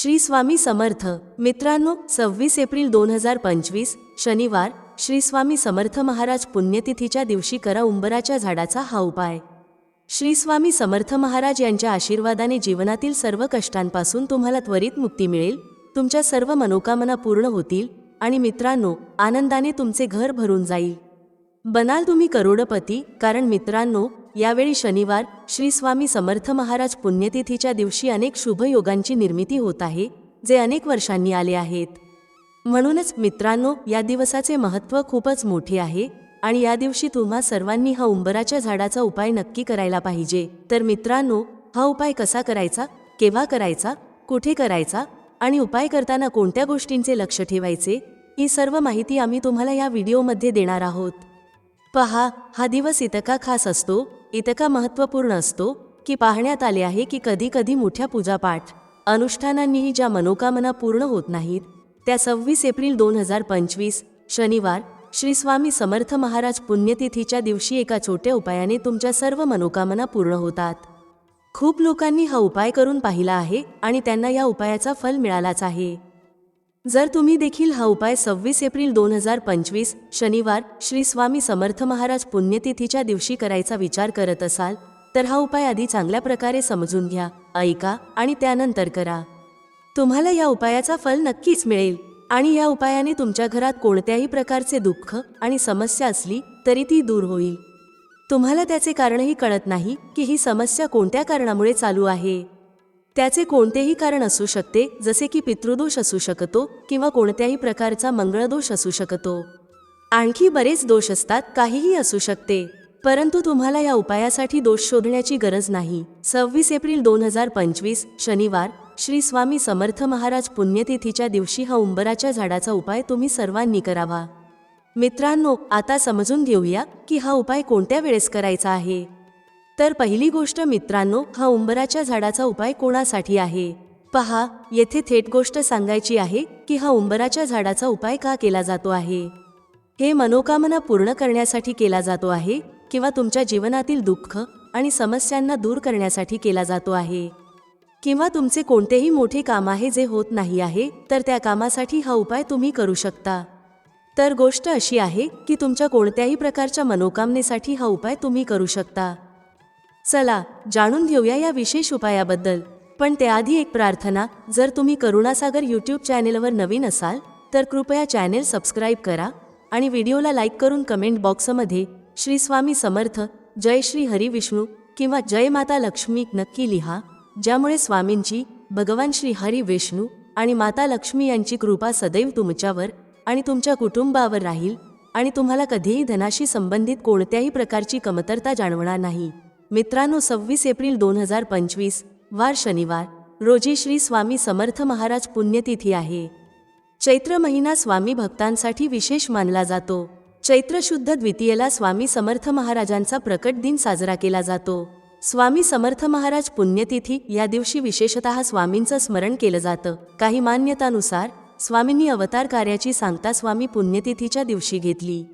श्री स्वामी समर्थ. मित्रांनो सव्वीस एप्रिल दोन हजार पंचवीस शनिवार श्री स्वामी समर्थ महाराज पुण्यतिथीच्या दिवशी करा उंबराच्या झाडाचा हा उपाय. श्री स्वामी समर्थ महाराज यांच्या आशीर्वादाने जीवनातील सर्व कष्टांपासून तुम्हाला त्वरित मुक्ती मिळेल तुमच्या सर्व मनोकामना पूर्ण होतील आणि मित्रांनो आनंदाने तुमचे घर भरून जाईल. बनाल तुम्ही करोडपती कारण मित्रांनो यावेळी शनिवार श्री स्वामी समर्थ महाराज पुण्यतिथीच्या दिवशी अनेक शुभयोगांची निर्मिती होत आहे जे अनेक वर्षांनी आले आहेत. म्हणूनच मित्रांनो या दिवसाचे महत्त्व खूपच मोठे आहे आणि या दिवशी तुम्हा सर्वांनी हा उंबराच्या झाडाचा उपाय नक्की करायला पाहिजे. तर मित्रांनो हा उपाय कसा करायचा केव्हा करायचा कुठे करायचा आणि उपाय करताना कोणत्या गोष्टींचे लक्ष ठेवायचे ही सर्व माहिती आम्ही तुम्हाला या व्हिडिओमध्ये देणार आहोत. पहा हा दिवस इतका खास असतो इतका महत्त्वपूर्ण असतो की पाहण्यात आले आहे की कधीकधी मोठ्या पूजापाठ अनुष्ठानांनीही ज्या मनोकामना पूर्ण होत नाहीत त्या सव्वीस एप्रिल दोन हजार पंचवीस शनिवार श्री स्वामी समर्थ महाराज पुण्यतिथीच्या दिवशी एका छोट्या उपायाने तुमच्या सर्व मनोकामना पूर्ण होतात. खूप लोकांनी हा उपाय करून पाहिला आहे आणि त्यांना या उपायाचा फल मिळालाच आहे. जर तुम्ही देखील हा उपाय सव्वीस एप्रिल दोन हजार पंचवीस शनिवार श्री स्वामी समर्थ महाराज पुण्यतिथीच्या दिवशी करायचा विचार करत असाल तर हा उपाय आधी चांगल्या प्रकारे समजून घ्या ऐका आणि त्यानंतर करा. तुम्हाला या उपायाचा फल नक्कीच मिळेल आणि या उपायाने तुमच्या घरात कोणत्याही प्रकारचे दुःख आणि समस्या असली तरी ती दूर होईल. तुम्हाला त्याचे कारणही कळत नाही की ही समस्या कोणत्या कारणामुळे चालू आहे. त्याचे कोणतेही कारण असू शकते जसे की पितृदोष असू शकतो किंवा कोणत्याही प्रकारचा मंगळदोष असू शकतो. आणखी बरेच दोष असतात काहीही असू शकते. परंतु तुम्हाला या उपायासाठी दोष शोधण्याची गरज नाही. सव्वीस एप्रिल दोन हजार पंचवीस शनिवार श्री स्वामी समर्थ महाराज पुण्यतिथीच्या दिवशी हा उंबराच्या झाडाचा उपाय तुम्ही सर्वांनी करावा. मित्रांनो आता समजून घेऊया की हा उपाय कोणत्या वेळेस करायचा आहे. तर पहिली गोष्ट मित्रांनो हा उंबराच्या झाडाचा उपाय कोणासाठी आहे? पहा येथे थेट गोष्ट सांगायची आहे की हा उंबराच्या झाडाचा उपाय का केला जातो आहे? हे मनोकामना पूर्ण करण्यासाठी केला जातो आहे किंवा तुमच्या जीवनातील दुःख आणि समस्यांना दूर करण्यासाठी केला जातो आहे? किंवा तुमचे कोणतेही मोठे काम आहे जे होत नाही आहे तर त्या कामासाठी हा उपाय तुम्ही करू शकता. तर गोष्ट अशी आहे की तुमच्या कोणत्याही प्रकारच्या मनोकामनेसाठी हा उपाय तुम्ही करू शकता. चला जाणून घेऊया या विशेष उपायाबद्दल. पण त्याआधी एक प्रार्थना जर तुम्ही करुणासागर यूट्यूब चॅनेलवर नवीन असाल तर कृपया चॅनेल सबस्क्राईब करा आणि व्हिडिओला लाईक करून कमेंट बॉक्समध्ये श्री स्वामी समर्थ जय श्री हरी विष्णू किंवा जय माता लक्ष्मी नक्की लिहा ज्यामुळे स्वामींची भगवान श्री हरी विष्णू आणि माता लक्ष्मी यांची कृपा सदैव तुमच्यावर आणि तुमच्या कुटुंबावर राहील आणि तुम्हाला कधीही धनाशी संबंधित कोणत्याही प्रकारची कमतरता जाणवणार नाही. मित्रांनो सव्वीस एप्रिल दोन हजार पंचवीस वार शनिवार. रोजी श्री स्वामी समर्थ महाराज पुण्यतिथी आहे. चैत्र महिना स्वामी भक्तांसाठी विशेष मानला जातो. चैत्र शुद्ध द्वितीयेला स्वामी समर्थ महाराजांचा प्रकट दिन साजरा केला जातो. स्वामी समर्थ महाराज पुण्यतिथी या दिवशी विशेषतः स्वामींचं स्मरण केलं जातं. काही मान्यतानुसार स्वामींनी अवतार कार्याची सांगता स्वामी पुण्यतिथीच्या दिवशी घेतली.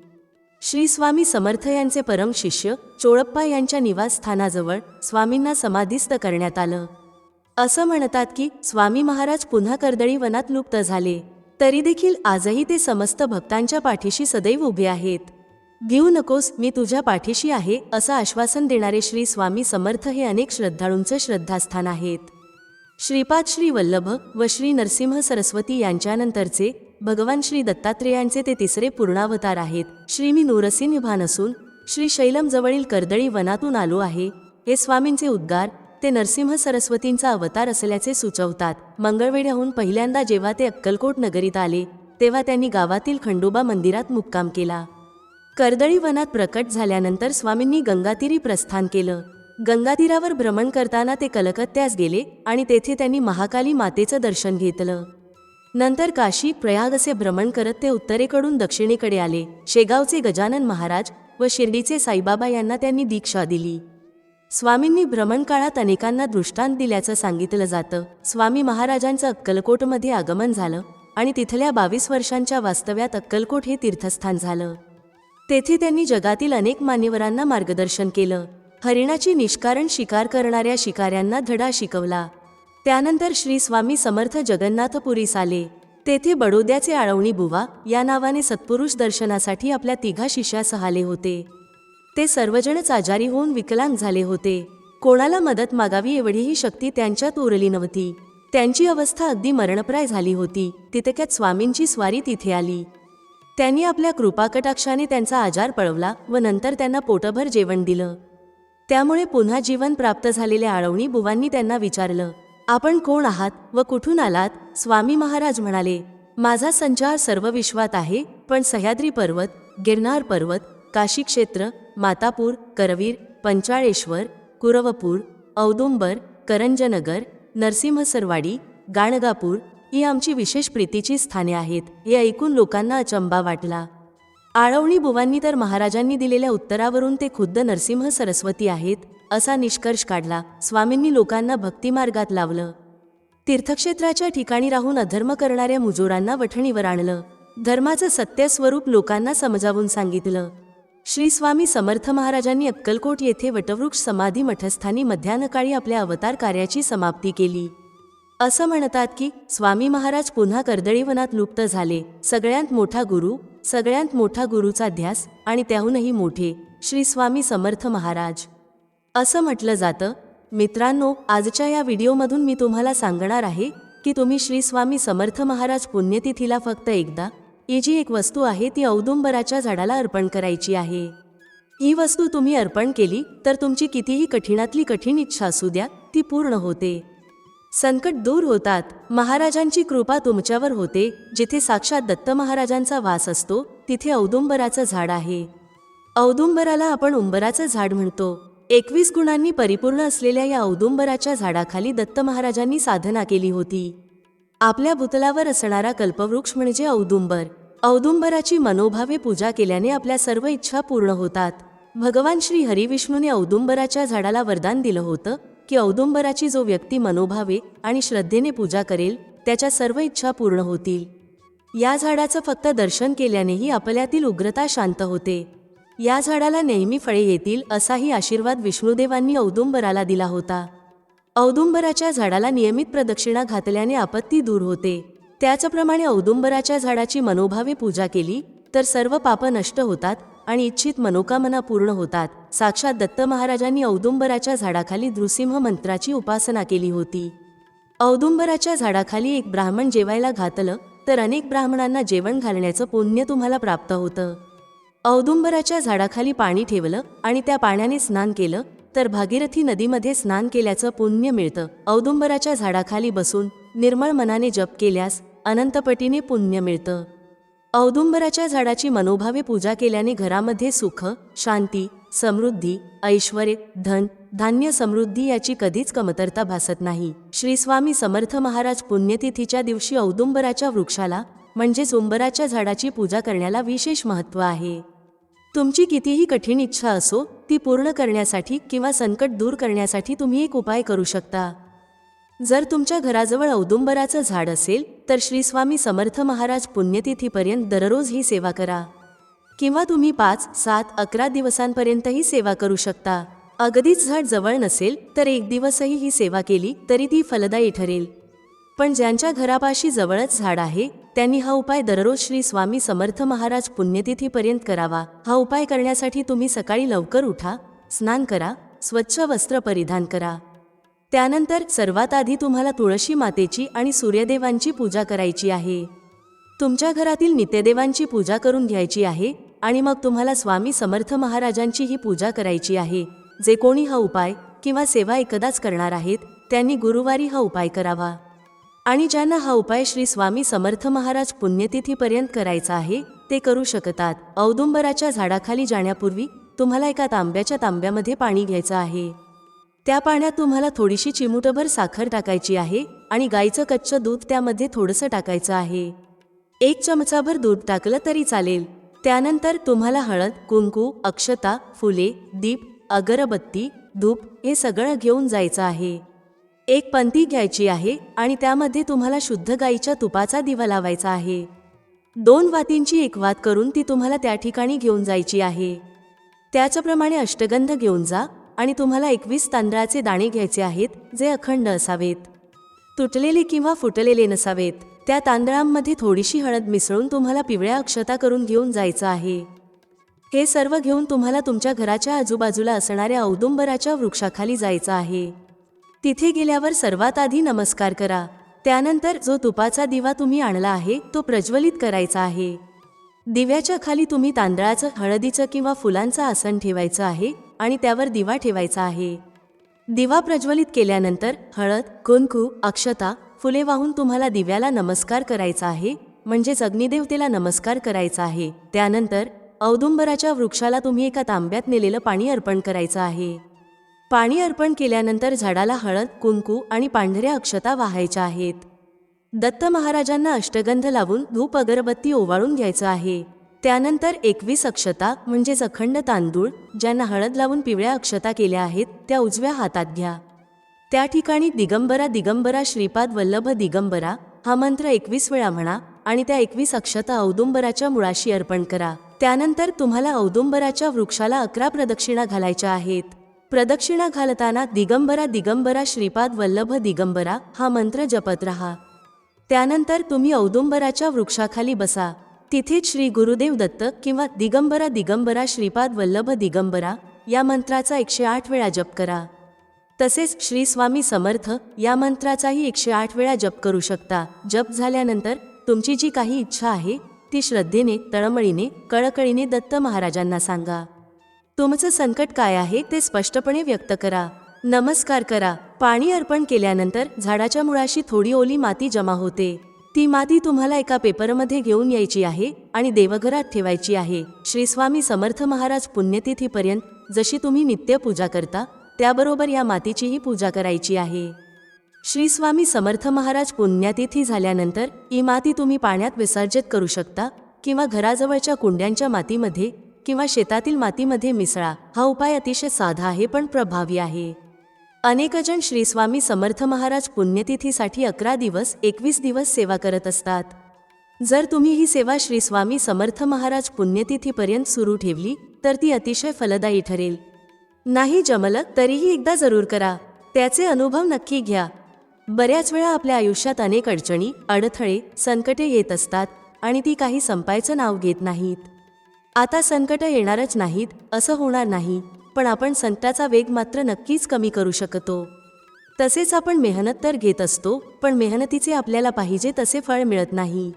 श्री स्वामी समर्थ यांचे परम शिष्य चोळप्पा यांच्या निवासस्थानाजवळ स्वामींना समाधिस्थ करण्यात आलं. असं म्हणतात की स्वामी महाराज पुन्हा कर्दळी वनात लुप्त झाले. तरी देखील आजही ते समस्त भक्तांच्या पाठीशी सदैव उभे आहेत. घेऊ नकोस मी तुझ्या पाठीशी आहे असं आश्वासन देणारे श्री स्वामी समर्थ हे अनेक श्रद्धाळूंचं श्रद्धास्थान आहेत. श्रीपाद श्री वल्लभ व श्री नरसिंह सरस्वती यांच्यानंतरचे भगवान श्री दत्तात्रेयांचे ते तिसरे पूर्णावतार आहेत. श्री मी नूरसिंह भान असून श्री शैलम जवळील कर्दळी वनातून आलो आहे. हे स्वामींचे उद्गार ते नरसिंह सरस्वतींचा अवतार असल्याचे सुचवतात. मंगळवेढ्याहून पहिल्यांदा जेव्हा ते अक्कलकोट नगरीत आले तेव्हा त्यांनी गावातील खंडोबा मंदिरात मुक्काम केला. कर्दळी वनात प्रकट झाल्यानंतर स्वामींनी गंगातीरी प्रस्थान केलं. गंगातीरावर भ्रमण करताना ते कलकत्त्यास गेले आणि तेथे त्यांनी महाकाली मातेचं दर्शन घेतलं. नंतर काशी प्रयाग असे भ्रमण करत ते उत्तरेकडून दक्षिणेकडे आले. शेगावचे गजानन महाराज व शिर्डीचे साईबाबा यांना त्यांनी दीक्षा दिली. स्वामींनी भ्रमणकाळात अनेकांना दृष्टांत दिल्याचं सांगितलं जातं. स्वामी महाराजांचं अक्कलकोटमध्ये आगमन झालं आणि तिथल्या बावीस वर्षांच्या वास्तव्यात अक्कलकोट हे तीर्थस्थान झालं. तेथे त्यांनी जगातील अनेक मान्यवरांना मार्गदर्शन केलं. हरिणाची निष्कारण शिकार करणाऱ्या शिकाऱ्यांना धडा शिकवला. त्यानंतर श्री स्वामी समर्थ जगन्नाथपुरीस आले तेथे बडोद्याचे आळवणी बुवा या नावाने सत्पुरुष दर्शनासाठी आपल्या तिघा शिष्यासह आले होते. ते सर्वजणच आजारी होऊन विकलांग झाले होते. कोणाला मदत मागावी एवढीही शक्ती त्यांच्यात उरली नव्हती. त्यांची अवस्था अगदी मरणप्राय झाली होती. तितक्यात स्वामींची स्वारी तिथे आली. त्यांनी आपल्या कृपाकटाक्षाने त्यांचा आजार पळवला व नंतर त्यांना पोटभर जेवण दिलं. त्यामुळे पुन्हा जीवन प्राप्त झालेल्या आळवणी बुवांनी त्यांना विचारलं आपण कोण आहात व कुठून आलात स्वामी महाराज म्हणाले माझा संचार सर्व विश्वात आहे पण सह्याद्री पर्वत गिरनार पर्वत काशी क्षेत्र मातापूर करवीर पंचाळेश्वर कुरवपूर औदुंबर करंजनगर नरसिंहसरवाडी गाणगापूर ही आमची विशेष प्रीतीची स्थाने आहेत. हे ऐकून लोकांना अचंबा वाटला. आळवणी बुवांनी तर महाराजांनी दिलेल्या उत्तरावरून ते खुद्द नरसिंह सरस्वती आहेत असा निष्कर्ष काढला. स्वामींनी लोकांना भक्तिमार्गात लावलं. तीर्थक्षेत्राच्या ठिकाणी राहून अधर्म करणाऱ्या मुजोरांना वठणीवर आणलं. धर्माचं सत्य स्वरूप लोकांना समजावून सांगितलं. श्री स्वामी समर्थ महाराजांनी अक्कलकोट येथे वटवृक्ष समाधी मठस्थानी मध्यानकाळी आपल्या अवतार कार्याची समाप्ती केली. असं म्हणतात की स्वामी महाराज पुन्हा कर्दळीवनात लुप्त झाले. सगळ्यांत मोठा गुरु सगळ्यांत मोठा गुरुचा ध्यास आणि त्याहूनही मोठे श्री स्वामी समर्थ महाराज. असं म्हटलं जातं. मित्रांनो आजच्या या व्हिडिओमधून मी तुम्हाला सांगणार आहे की तुम्ही श्री स्वामी समर्थ महाराज पुण्यतिथीला फक्त एकदा ही जी एक वस्तू आहे ती औदुंबराच्या झाडाला अर्पण करायची आहे. ही वस्तू तुम्ही अर्पण केली तर तुमची कितीही कठीणातली कठीण इच्छा असू द्या ती पूर्ण होते. संकट दूर होतात. महाराजांची कृपा तुमच्यावर होते. जिथे साक्षात दत्त महाराजांचा वास असतो तिथे औदुंबराचं झाड आहे. औदुंबराला आपण उंबराचं झाड म्हणतो. एकवीस गुणांनी परिपूर्ण असलेल्या या औदुंबराच्या झाडाखाली दत्त महाराजांनी साधना केली होती. आपल्या भूतलावर असणारा कल्पवृक्ष म्हणजे औदुंबर. औदुंबराची मनोभावे पूजा केल्याने आपल्या सर्व इच्छा पूर्ण होतात. भगवान श्री हरिविष्णूने औदुंबराच्या झाडाला वरदान दिलं होतं की औदुंबराची जो व्यक्ती मनोभावे आणि श्रद्धेने पूजा करेल त्याच्या सर्व इच्छा पूर्ण होतील. या झाडाचं फक्त दर्शन केल्यानेही आपल्यातील उग्रता शांत होते. या झाडाला नेहमी फळे येतील असाही आशीर्वाद विष्णुदेवांनी औदुंबराला दिला होता. औदुंबराच्या झाडाला नियमित प्रदक्षिणा घातल्याने आपत्ती दूर होते. त्याचप्रमाणे औदुंबराच्या झाडाची मनोभावे पूजा केली तर सर्व पाप नष्ट होतात आणि इच्छित मनोकामना पूर्ण होतात. साक्षात दत्त महाराजांनी औदुंबराच्या झाडाखाली नृसिंह मंत्राची उपासना केली होती. औदुंबराच्या झाडाखाली एक ब्राह्मण जेवायला घातलं तर अनेक ब्राह्मणांना जेवण घालण्याचं पुण्य तुम्हाला प्राप्त होतं. औदुंबराच्या झाडाखाली पाणी ठेवलं आणि त्या पाण्याने स्नान केलं तर भागीरथी नदीमध्ये स्नान केल्याचं पुण्य मिळतं. औदुंबराच्या झाडाखाली बसून निर्मळ मनाने जप केल्यास अनंतपटीने पुण्य मिळतं. औदुंबराच्या झाडाची मनोभावे पूजा केल्याने घरामध्ये सुख शांती समृद्धी ऐश्वर धन धान्य समृद्धी याची कधीच कमतरता भासत नाही. श्री स्वामी समर्थ महाराज पुण्यतिथीच्या दिवशी औदुंबराच्या वृक्षाला म्हणजेच उंबराच्या झाडाची पूजा करण्याला विशेष महत्त्व आहे. तुमची कितीही कठीण इच्छा असो ती पूर्ण करण्यासाठी किंवा संकट दूर करण्यासाठी तुम्ही एक उपाय करू शकता. जर तुमच्या घराजवळ औदुंबराचं झाड असेल तर श्रीस्वामी समर्थ महाराज पुण्यतिथीपर्यंत दररोज ही सेवा करा. किंवा तुम्ही पाच सात अकरा दिवसांपर्यंतही सेवा करू शकता. अगदीच झाड जवळ नसेल तर एक दिवसही ही सेवा केली तरी ती फलदायी ठरेल. पण ज्यांच्या घरापाशी जवळच झाड आहे त्यांनी हा उपाय दररोज श्री स्वामी समर्थ महाराज पुण्यतिथीपर्यंत करावा. हा उपाय करण्यासाठी तुम्ही सकाळी लवकर उठा स्नान करा स्वच्छ वस्त्र परिधान करा. त्यानंतर सर्वात आधी तुम्हाला तुळशी मातेची आणि सूर्यदेवांची पूजा करायची आहे. तुमच्या घरातील नित्यदेवांची पूजा करून घ्यायची आहे आणि मग तुम्हाला स्वामी समर्थ महाराजांची ही पूजा करायची आहे. जे कोणी हा उपाय किंवा सेवा एकदाच करणार आहेत त्यांनी गुरुवारी हा उपाय करावा. आणि ज्यांना हा उपाय श्री स्वामी समर्थ महाराज पुण्यतिथीपर्यंत करायचा आहे ते करू शकतात. औदुंबराच्या झाडाखाली जाण्यापूर्वी तुम्हाला एका तांब्याच्या तांब्यामध्ये पाणी घ्यायचं आहे. त्या पाण्यात तुम्हाला थोडीशी चिमूटभर साखर टाकायची आहे आणि गाईचं कच्चं दूध त्यामध्ये थोडंसं टाकायचं आहे. एक चमचाभर दूध टाकलं तरी चालेल. त्यानंतर तुम्हाला हळद कुंकू अक्षता फुले दीप अगरबत्ती धूप हे सगळं घेऊन जायचं आहे. एक पंती घ्यायची आहे आणि त्यामध्ये तुम्हाला शुद्ध गाईच्या तुपाचा दिवा लावायचा आहे. दोन वातींची एक वात करून ती तुम्हाला त्या ठिकाणी घेऊन जायची आहे. त्याच्याप्रमाणे अष्टगंध घेऊन जा आणि तुम्हाला एकवीस तांदळाचे दाणे घ्यायचे आहेत जे अखंड असावेत. तुटलेले किंवा फुटलेले नसावेत. त्या तांदळांमध्ये थोडीशी हळद मिसळून तुम्हाला पिवळ्या अक्षता करून घेऊन जायचं आहे. हे सर्व घेऊन तुम्हाला तुमच्या घराच्या आजूबाजूला असणाऱ्या औदुंबराच्या वृक्षाखाली जायचं आहे. तिथे गेल्यावर सर्वात आधी नमस्कार करा. त्यानंतर जो तुपाचा दिवा तुम्ही आणला आहे तो प्रज्वलित करायचा आहे. दिव्याच्या खाली तुम्ही तांदळाचं हळदीचं किंवा फुलांचं आसन ठेवायचं आहे आणि त्यावर दिवा ठेवायचा आहे. दिवा प्रज्वलित केल्यानंतर हळद कुंकू अक्षता फुले वाहून तुम्हाला दिव्याला नमस्कार करायचा आहे म्हणजेच अग्निदेवतेला नमस्कार करायचा आहे. त्यानंतर औदुंबराच्या वृक्षाला तुम्ही एका तांब्यात नेलेलं पाणी अर्पण करायचं आहे. पाणी अर्पण केल्यानंतर झाडाला हळद कुंकू आणि पांढऱ्या अक्षता वाहायच्या आहेत. दत्त महाराजांना अष्टगंध लावून धूप अगरबत्ती ओवाळून घ्यायचं आहे. त्यानंतर एकवीस अक्षता म्हणजेच अखंड तांदूळ ज्यांना हळद लावून पिवळ्या अक्षता केल्या आहेत त्या उजव्या हातात घ्या. त्या ठिकाणी दिगंबरा दिगंबरा श्रीपाद वल्लभ दिगंबरा हा मंत्र एकवीस वेळा म्हणा आणि त्या एकवीस अक्षता औदुंबराच्या मुळाशी अर्पण करा. त्यानंतर तुम्हाला औदुंबराच्या वृक्षाला अकरा प्रदक्षिणा घालायच्या आहेत. प्रदक्षिणा घालताना दिगंबरा दिगंबरा श्रीपाद वल्लभ दिगंबरा हा मंत्र जपत राहा. त्यानंतर तुम्ही औदुंबराच्या वृक्षाखाली बसा. तिथेच श्री गुरुदेव दत्त किंवा दिगंबरा दिगंबरा श्रीपाद वल्लभ दिगंबरा या मंत्राचा एकशे आठ वेळा जप करा. तसेच श्री स्वामी समर्थ या मंत्राचाही एकशे आठ वेळा जप करू शकता. जप झाल्यानंतर तुमची जी काही इच्छा आहे ती श्रद्धेने तळमळीने कळकळीने दत्त महाराजांना सांगा. तुमचं संकट काय आहे ते स्पष्टपणे व्यक्त करा. नमस्कार करा. पाणी अर्पण केल्यानंतर झाडाच्या मुळाशी थोडी ओली माती जमा होते. ती माती तुम्हाला एका पेपरमध्ये घेऊन यायची आहे आणि देवघरात ठेवायची आहे. श्री स्वामी समर्थ महाराज पुण्यतिथीपर्यंत जशी तुम्ही नित्य पूजा करता त्याबरोबर या मातीचीही पूजा करायची आहे. श्री स्वामी समर्थ महाराज पुण्यतिथी झाल्यानंतर ही माती तुम्ही पाण्यात विसर्जित करू शकता किंवा घराजवळच्या कुंड्यांच्या मातीमध्ये किंवा शेतातील मातीमध्ये मिसळा हा उपाय अतिशय साधा आहे पण प्रभावी आहे. अनेकजण श्रीस्वामी समर्थ महाराज पुण्यतिथीसाठी अकरा दिवस एकवीस दिवस सेवा करत असतात. जर तुम्ही ही सेवा श्रीस्वामी समर्थ महाराज पुण्यतिथीपर्यंत सुरू ठेवली तर ती अतिशय फलदायी ठरेल. नाही जमलं तरीही एकदा जरूर करा. त्याचे अनुभव नक्की घ्या. बऱ्याच वेळा आपल्या आयुष्यात अनेक अडचणी अडथळे संकटे येत असतात आणि ती काही संपायचं नाव घेत नाहीत. आता संकट येणारच नाहीत असं होणार नाही पण आपण संकटाचा वेग मात्र नक्कीच कमी करू शकतो. तसेच आपण मेहनत तर घेत असतो पण मेहनतीचे आपल्याला पाहिजे तसे फळ मिळत नाही.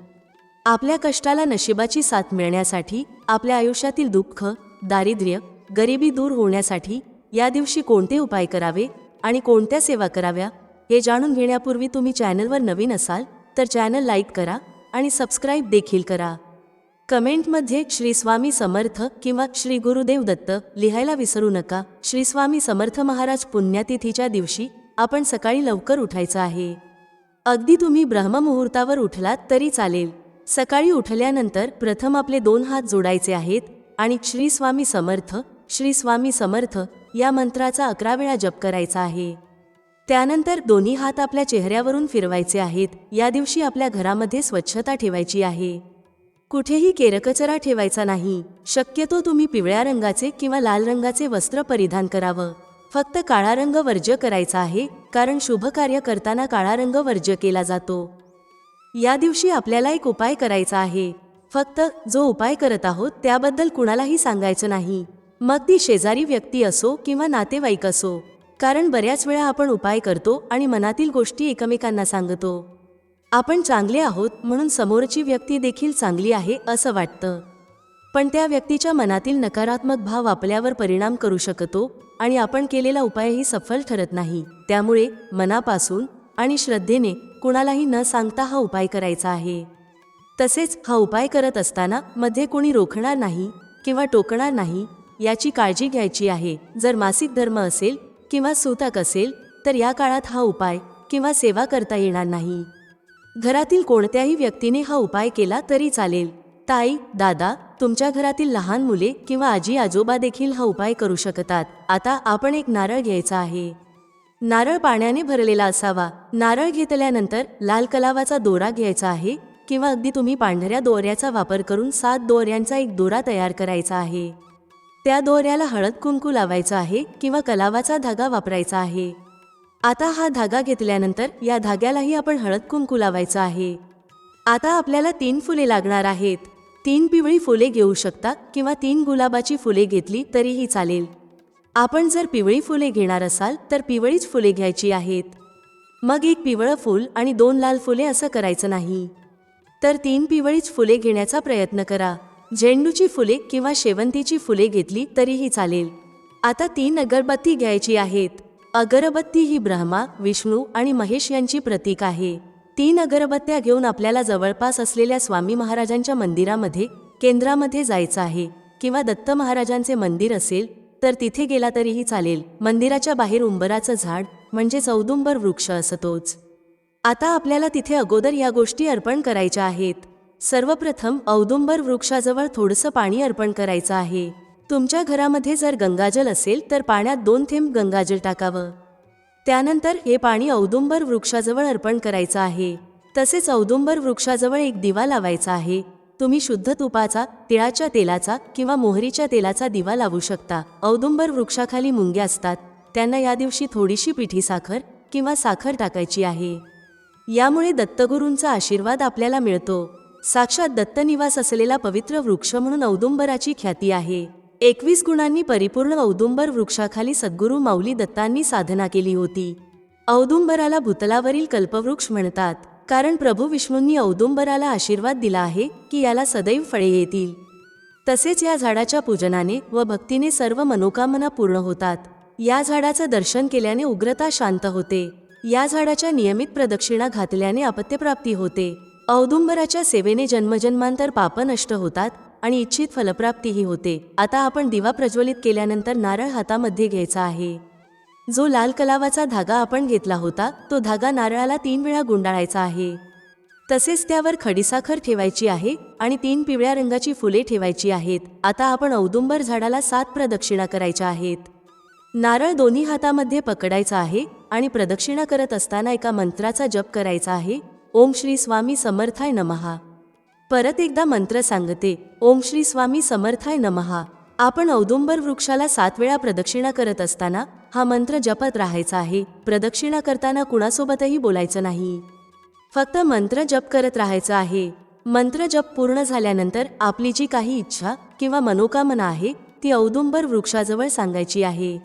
आपल्या कष्टाला नशिबाची साथ मिळण्यासाठी आपल्या आयुष्यातील दुःख दारिद्र्य गरिबी दूर होण्यासाठी या दिवशी कोणते उपाय करावे आणि कोणत्या सेवा कराव्या हे जाणून घेण्यापूर्वी तुम्ही चॅनलवर नवीन असाल तर चॅनल लाईक करा आणि सबस्क्राईब देखील करा. कमेंटमध्ये श्री स्वामी समर्थ किंवा श्री गुरुदेव दत्त लिहायला विसरू नका. श्री स्वामी समर्थ महाराज पुण्यतिथीच्या दिवशी आपण सकाळी लवकर उठायचं आहे. अगदी तुम्ही ब्रह्ममुहूर्तावर उठलात तरी चालेल. सकाळी उठल्यानंतर प्रथम आपले दोन हात जोडायचे आहेत आणि श्री स्वामी समर्थ श्री स्वामी समर्थ या मंत्राचा अकरा वेळा जप करायचा आहे. त्यानंतर दोन्ही हात आपल्या चेहऱ्यावरून फिरवायचे आहेत. या दिवशी आपल्या घरामध्ये स्वच्छता ठेवायची आहे. कुठेही केरकचरा ठेवायचा नाही. शक्यतो तुम्ही पिवळ्या रंगाचे किंवा लाल रंगाचे वस्त्र परिधान करावं. फक्त काळा रंग वर्ज्य करायचा आहे कारण शुभ कार्य करताना काळा रंग वर्ज्य केला जातो. या दिवशी आपल्याला एक उपाय करायचा आहे. फक्त जो उपाय करत आहोत त्याबद्दल कुणालाही सांगायचं नाही. मग ती शेजारी व्यक्ती असो किंवा नातेवाईक असो. कारण बऱ्याच वेळा आपण उपाय करतो आणि मनातील गोष्टी एकमेकांना सांगतो. आपण चांगले आहोत म्हणून समोरची व्यक्ती देखील चांगली आहे असं वाटतं. पण त्या व्यक्तीच्या मनातील नकारात्मक भाव आपल्यावर परिणाम करू शकतो आणि आपण केलेला उपायही सफल ठरत नाही. त्यामुळे मनापासून आणि श्रद्धेने कुणालाही न सांगता हा उपाय करायचा आहे. तसेच हा उपाय करत असताना मध्ये कोणी रोखणार नाही किंवा टोकणार नाही याची काळजी घ्यायची आहे. जर मासिक धर्म असेल किंवा सूतक असेल तर या काळात हा उपाय किंवा सेवा करता येणार नाही. घरातील कोणत्याही व्यक्तीने हा उपाय केला तरी चालेल. ताई दादा तुमच्या घरातील लहान मुले किंवा आजी आजोबा देखील हा उपाय करू शकतात. आता आपण एक नारळ घ्यायचा आहे. नारळ पाण्याने भरलेला असावा. नारळ घेतल्यानंतर लाल कलावाचा दोरा घ्यायचा आहे किंवा अगदी तुम्ही पांढऱ्या दोऱ्याचा वापर करून सात दोऱ्यांचा एक दोरा तयार करायचा आहे. त्या दोऱ्याला हळद कुंकू लावायचा आहे किंवा कलावाचा धागा वापरायचा आहे. आता हा धागा घेतल्यानंतर या धाग्यालाही आपण हळद कुंकू लावायचं आहे. आता आपल्याला तीन फुले लागणार आहेत. तीन पिवळी फुले घेऊ शकता किंवा तीन गुलाबाची फुले घेतली तरीही चालेल. आपण जर पिवळी फुले घेणार असाल तर पिवळीच फुले घ्यायची आहेत. मग एक पिवळं फूल आणि दोन लाल फुले असं करायचं नाही. तर तीन पिवळीच फुले घेण्याचा प्रयत्न करा. झेंडूची फुले किंवा शेवंतीची फुले घेतली तरीही चालेल. आता तीन अगरबत्ती घ्यायची आहेत. अगरबत्ती ही ब्रह्मा विष्णू आणि महेश यांची प्रतीक आहे. तीन अगरबत्त्या घेऊन आपल्याला जवळपास असलेल्या स्वामी महाराजांच्या मंदिरामध्ये केंद्रामध्ये जायचं आहे किंवा दत्त महाराजांचे मंदिर असेल तर तिथे गेला तरीही चालेल. मंदिराच्या बाहेर उंबराचं झाड म्हणजे चौदुंबर वृक्ष असतोच आता आपल्याला तिथे अगोदर या गोष्टी अर्पण करायच्या आहेत. सर्वप्रथम औदुंबर वृक्षाजवळ थोडंसं पाणी अर्पण करायचं आहे. तुमच्या घरामध्ये जर गंगाजल असेल तर पाण्यात दोन थेंब गंगाजल टाकावं. त्यानंतर हे पाणी औदुंबर वृक्षाजवळ अर्पण करायचं आहे. तसेच औदुंबर वृक्षाजवळ एक दिवा लावायचा आहे. तुम्ही शुद्ध तुपाचा तिळाच्या तेलाचा किंवा मोहरीच्या तेलाचा दिवा लावू शकता. औदुंबर वृक्षाखाली मुंग्या असतात. त्यांना या दिवशी थोडीशी पिठी साखर किंवा साखर टाकायची आहे. यामुळे दत्तगुरूंचा आशीर्वाद आपल्याला मिळतो. साक्षात दत्तनिवास असलेला पवित्र वृक्ष म्हणून औदुंबराची ख्याती आहे. एकवीस गुणांनी परिपूर्ण औदुंबर वृक्षाखाली सद्गुरू माऊली दत्तांनी साधना केली होती. औदुंबराला भूतलावरील कल्पवृक्ष म्हणतात. कारण प्रभू विष्णूंनी औदुंबराला आशीर्वाद दिला आहे की याला सदैव फळे येतील. तसेच या झाडाच्या पूजनाने व भक्तीने सर्व मनोकामना पूर्ण होतात. या झाडाचं दर्शन केल्याने उग्रता शांत होते. या झाडाच्या नियमित प्रदक्षिणा घातल्याने अपत्यप्राप्ती होते. औदुंबराच्या सेवेने जन्मजन्मांतर पाप नष्ट होतात आणि इच्छित फलप्राप्तीही होते. आता आपण दिवा प्रज्वलित केल्यानंतर नारळ हातामध्ये घ्यायचा आहे. जो लाल कलावाचा धागा आपण घेतला होता तो धागा नारळाला तीन वेळा गुंडाळायचा आहे. तसेच त्यावर खडीसाखर ठेवायची आहे आणि तीन पिवळ्या रंगाची फुले ठेवायची आहेत. आता आपण औदुंबर झाडाला सात प्रदक्षिणा करायच्या आहेत. नारळ दोन्ही हातामध्ये पकडायचा आहे आणि प्रदक्षिणा करत असताना एका मंत्राचा जप करायचा आहे. ओम श्री स्वामी समर्थाय नमहा. परत एकदा मंत्र सांगते. ओम श्री स्वामी समर्थाय नमहा. आपण औदुंबर वृक्षाला सात वेळा प्रदक्षिणा करत असताना हा मंत्र जपत राहायचा आहे. प्रदक्षिणा करताना कुणासोबतही बोलायचं नाही. फक्त मंत्र जप करत राहायचं आहे. मंत्र जप पूर्ण झाल्यानंतर आपली जी काही इच्छा किंवा मनोकामना आहे ती औदुंबर वृक्षाजवळ सांगायची आहे.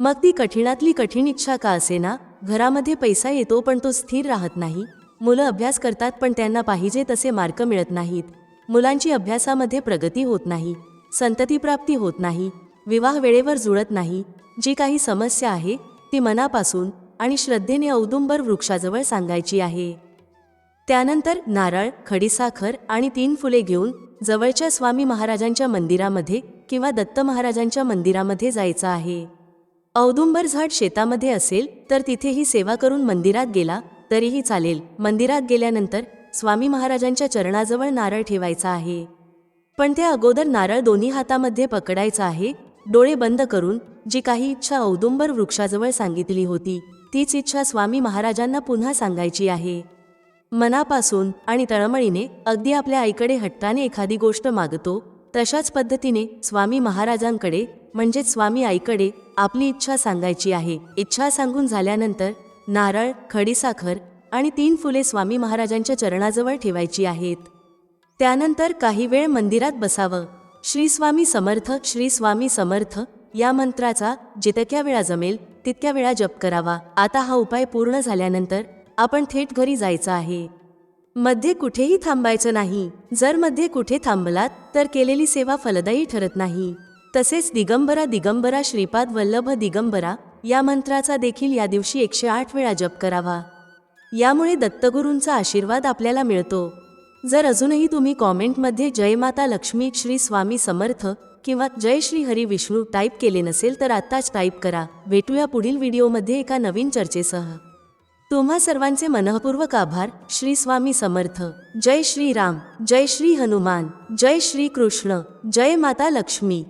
मग ती कठीणातली कठीण इच्छा का असेना? घरामध्ये पैसा येतो पण तो स्थिर राहत नाही. मुलं अभ्यास करतात पण त्यांना पाहिजे तसे मार्क मिळत नाहीत. मुलांची अभ्यासामध्ये प्रगती होत नाही संततीप्राप्ती होत नाही विवाह वेळेवर जुळत नाही. जी काही समस्या आहे ती मनापासून आणि श्रद्धेने औदुंबर वृक्षाजवळ सांगायची आहे. त्यानंतर नारळ खडीसाखर आणि तीन फुले घेऊन जवळच्या स्वामी महाराजांच्या मंदिरामध्ये किंवा दत्त महाराजांच्या मंदिरामध्ये जायचं आहे. औदुंबर झाड शेतामध्ये असेल तर तिथेही सेवा करून मंदिरात गेला तरीही चालेल. मंदिरात गेल्यानंतर स्वामी महाराजांच्या चरणाजवळ नारळ ठेवायचा आहे. पण त्या अगोदर नारळ दोन्ही हातामध्ये पकडायचा आहे. डोळे बंद करून जी काही इच्छा औदुंबर वृक्षाजवळ सांगितली होती तीच इच्छा स्वामी महाराजांना पुन्हा सांगायची आहे. मनापासून आणि तळमळीने अगदी आपल्या आईकडे हट्टाने एखादी गोष्ट मागतो तशाच पद्धतीने स्वामी महाराजांकडे म्हणजेच स्वामी आईकडे आपली इच्छा सांगायची आहे. इच्छा सांगून झाल्यानंतर नारळ खडीसाखर आणि तीन फुले स्वामी महाराजांच्या चरणाजवळ ठेवायची आहेत. त्यानंतर काही वेळ मंदिरात बसावं. श्री स्वामी समर्थ श्री स्वामी समर्थ या मंत्राचा जितक्या वेळा जमेल तितक्या वेळा जप करावा. आता हा उपाय पूर्ण झाल्यानंतर आपण थेट घरी जायचं आहे. मध्ये कुठेही थांबायचं नाही. जर मध्ये कुठे थांबलात तर केलेली सेवा फलदायी ठरत नाही. तसेच दिगंबरा दिगंबरा श्रीपाद वल्लभ दिगंबरा या मंत्राचा देखील या दिवशी एकशे आठ वेळा जप करावा. यामुळे दत्तगुरूंचा आशीर्वाद आपल्याला मिळतो. जर अजूनही तुम्ही कॉमेंटमध्ये जय माता लक्ष्मी श्री स्वामी समर्थ किंवा जय श्री हरी विष्णू टाईप केले नसेल तर आत्ताच टाईप करा. भेटूया पुढील व्हिडिओमध्ये एका नवीन चर्चेसह. तुम्हा सर्वांचे मनःपूर्वक आभार. श्री स्वामी समर्थ. जय श्री राम जय श्री हनुमान. जय श्री कृष्ण. जय माता लक्ष्मी.